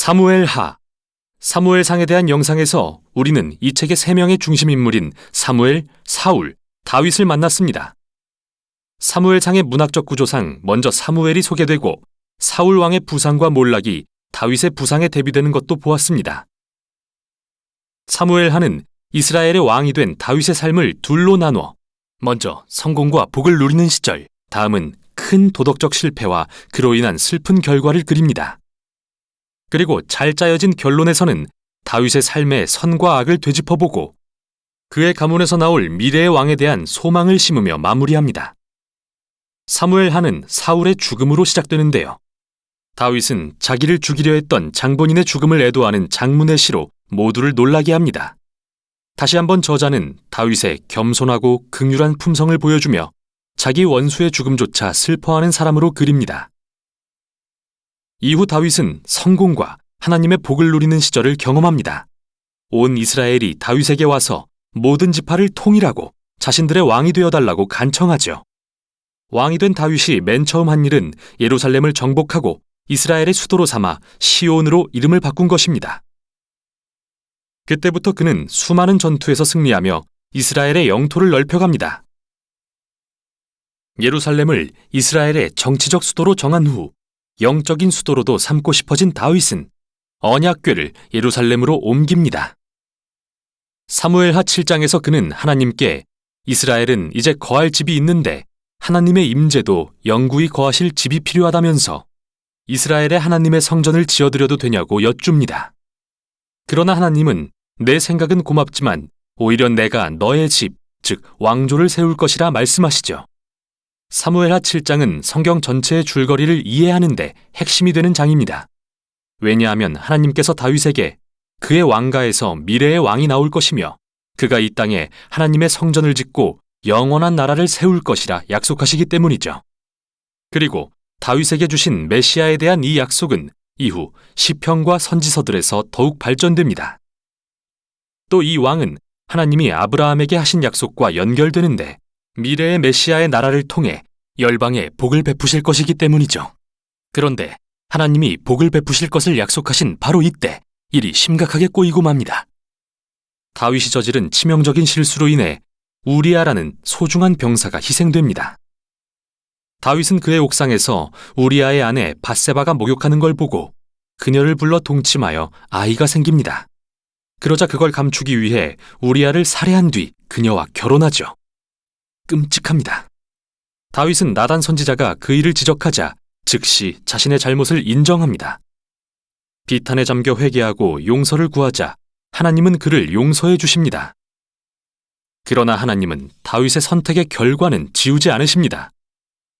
사무엘 하 사무엘상에 대한 영상에서 우리는 이 책의 세 명의 중심 인물인 사무엘, 사울, 다윗을 만났습니다. 사무엘상의 문학적 구조상 먼저 사무엘이 소개되고 사울 왕의 부상과 몰락이 다윗의 부상에 대비되는 것도 보았습니다. 사무엘 하는 이스라엘의 왕이 된 다윗의 삶을 둘로 나눠 먼저 성공과 복을 누리는 시절, 다음은 큰 도덕적 실패와 그로 인한 슬픈 결과를 그립니다. 그리고 잘 짜여진 결론에서는 다윗의 삶의 선과 악을 되짚어보고 그의 가문에서 나올 미래의 왕에 대한 소망을 심으며 마무리합니다. 사무엘 하는 사울의 죽음으로 시작되는데요. 다윗은 자기를 죽이려 했던 장본인의 죽음을 애도하는 장문의 시로 모두를 놀라게 합니다. 다시 한번 저자는 다윗의 겸손하고 극률한 품성을 보여주며 자기 원수의 죽음조차 슬퍼하는 사람으로 그립니다. 이후 다윗은 성공과 하나님의 복을 누리는 시절을 경험합니다. 온 이스라엘이 다윗에게 와서 모든 지파를 통일하고 자신들의 왕이 되어 달라고 간청하죠. 왕이 된 다윗이 맨 처음 한 일은 예루살렘을 정복하고 이스라엘의 수도로 삼아 시온으로 이름을 바꾼 것입니다. 그때부터 그는 수많은 전투에서 승리하며 이스라엘의 영토를 넓혀갑니다. 예루살렘을 이스라엘의 정치적 수도로 정한 후 영적인 수도로도 삼고 싶어진 다윗은 언약궤를 예루살렘으로 옮깁니다. 사무엘하 7장에서 그는 하나님께 이스라엘은 이제 거할 집이 있는데 하나님의 임재도 영구히 거하실 집이 필요하다면서 이스라엘의 하나님의 성전을 지어드려도 되냐고 여쭙니다. 그러나 하나님은 내 생각은 고맙지만 오히려 내가 너의 집, 즉 왕조를 세울 것이라 말씀하시죠. 사무엘하 7장은 성경 전체의 줄거리를 이해하는데 핵심이 되는 장입니다. 왜냐하면 하나님께서 다윗에게 그의 왕가에서 미래의 왕이 나올 것이며 그가 이 땅에 하나님의 성전을 짓고 영원한 나라를 세울 것이라 약속하시기 때문이죠. 그리고 다윗에게 주신 메시아에 대한 이 약속은 이후 시편과 선지서들에서 더욱 발전됩니다. 또 이 왕은 하나님이 아브라함에게 하신 약속과 연결되는데 미래의 메시아의 나라를 통해 열방에 복을 베푸실 것이기 때문이죠. 그런데 하나님이 복을 베푸실 것을 약속하신 바로 이때 일이 심각하게 꼬이고 맙니다. 다윗이 저지른 치명적인 실수로 인해 우리아라는 소중한 병사가 희생됩니다. 다윗은 그의 옥상에서 우리아의 아내 바세바가 목욕하는 걸 보고 그녀를 불러 동침하여 아이가 생깁니다. 그러자 그걸 감추기 위해 우리아를 살해한 뒤 그녀와 결혼하죠. 끔찍합니다. 다윗은 나단 선지자가 그 일을 지적하자 즉시 자신의 잘못을 인정합니다. 비탄에 잠겨 회개하고 용서를 구하자 하나님은 그를 용서해 주십니다. 그러나 하나님은 다윗의 선택의 결과는 지우지 않으십니다.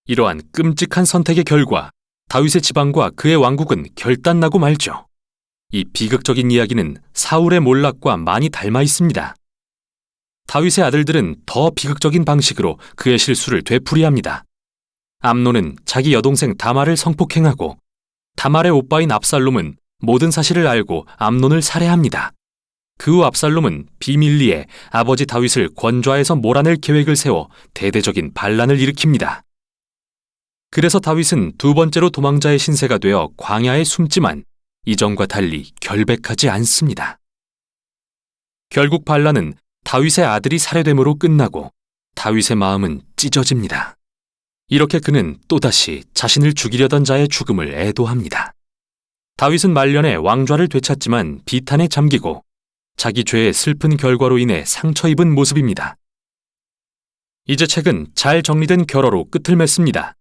이러한 끔찍한 선택의 결과 다윗의 지방과 그의 왕국은 결단나고 말죠. 이 비극적인 이야기는 사울의 몰락과 많이 닮아 있습니다. 다윗의 아들들은 더 비극적인 방식으로 그의 실수를 되풀이합니다. 암노는 자기 여동생 다말을 성폭행하고 다말의 오빠인 압살롬은 모든 사실을 알고 암논을 살해합니다. 그 후 압살롬은 비밀리에 아버지 다윗을 권좌에서 몰아낼 계획을 세워 대대적인 반란을 일으킵니다. 그래서 다윗은 두 번째로 도망자의 신세가 되어 광야에 숨지만 이전과 달리 결백하지 않습니다. 결국 반란은 다윗의 아들이 살해됨으로 끝나고 다윗의 마음은 찢어집니다. 이렇게 그는 또다시 자신을 죽이려던 자의 죽음을 애도합니다. 다윗은 말년에 왕좌를 되찾지만 비탄에 잠기고 자기 죄의 슬픈 결과로 인해 상처 입은 모습입니다. 이제 책은 잘 정리된 결어로 끝을 맺습니다.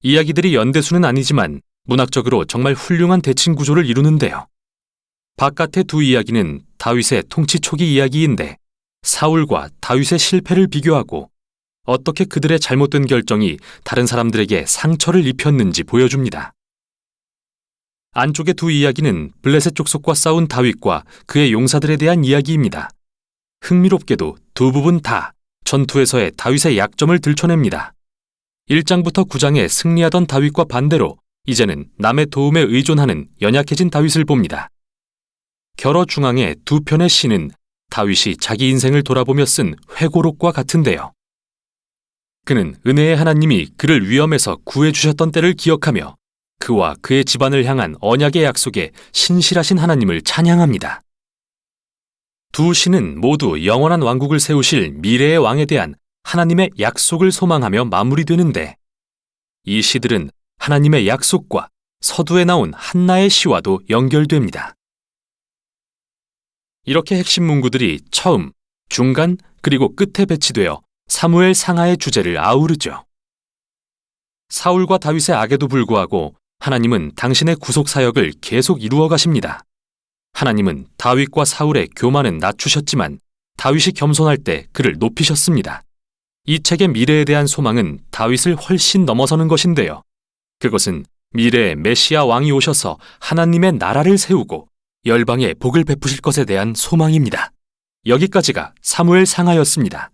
이야기들이 연대수는 아니지만 문학적으로 정말 훌륭한 대칭 구조를 이루는데요. 바깥의 두 이야기는 다윗의 통치 초기 이야기인데 사울과 다윗의 실패를 비교하고 어떻게 그들의 잘못된 결정이 다른 사람들에게 상처를 입혔는지 보여줍니다. 안쪽의 두 이야기는 블레셋 족속과 싸운 다윗과 그의 용사들에 대한 이야기입니다. 흥미롭게도 두 부분 다 전투에서의 다윗의 약점을 들춰냅니다. 1장부터 9장에 승리하던 다윗과 반대로 이제는 남의 도움에 의존하는 연약해진 다윗을 봅니다. 결어 중앙의 두 편의 시는 다윗이 자기 인생을 돌아보며 쓴 회고록과 같은데요. 그는 은혜의 하나님이 그를 위험에서 구해 주셨던 때를 기억하며 그와 그의 집안을 향한 언약의 약속에 신실하신 하나님을 찬양합니다. 두 시는 모두 영원한 왕국을 세우실 미래의 왕에 대한 하나님의 약속을 소망하며 마무리되는데 이 시들은 하나님의 약속과 서두에 나온 한나의 시와도 연결됩니다. 이렇게 핵심 문구들이 처음, 중간, 그리고 끝에 배치되어 사무엘 상하의 주제를 아우르죠. 사울과 다윗의 악에도 불구하고 하나님은 당신의 구속 사역을 계속 이루어 가십니다. 하나님은 다윗과 사울의 교만은 낮추셨지만 다윗이 겸손할 때 그를 높이셨습니다. 이 책의 미래에 대한 소망은 다윗을 훨씬 넘어서는 것인데요. 그것은 미래의 메시아 왕이 오셔서 하나님의 나라를 세우고 열방에 복을 베푸실 것에 대한 소망입니다. 여기까지가 사무엘 상하였습니다.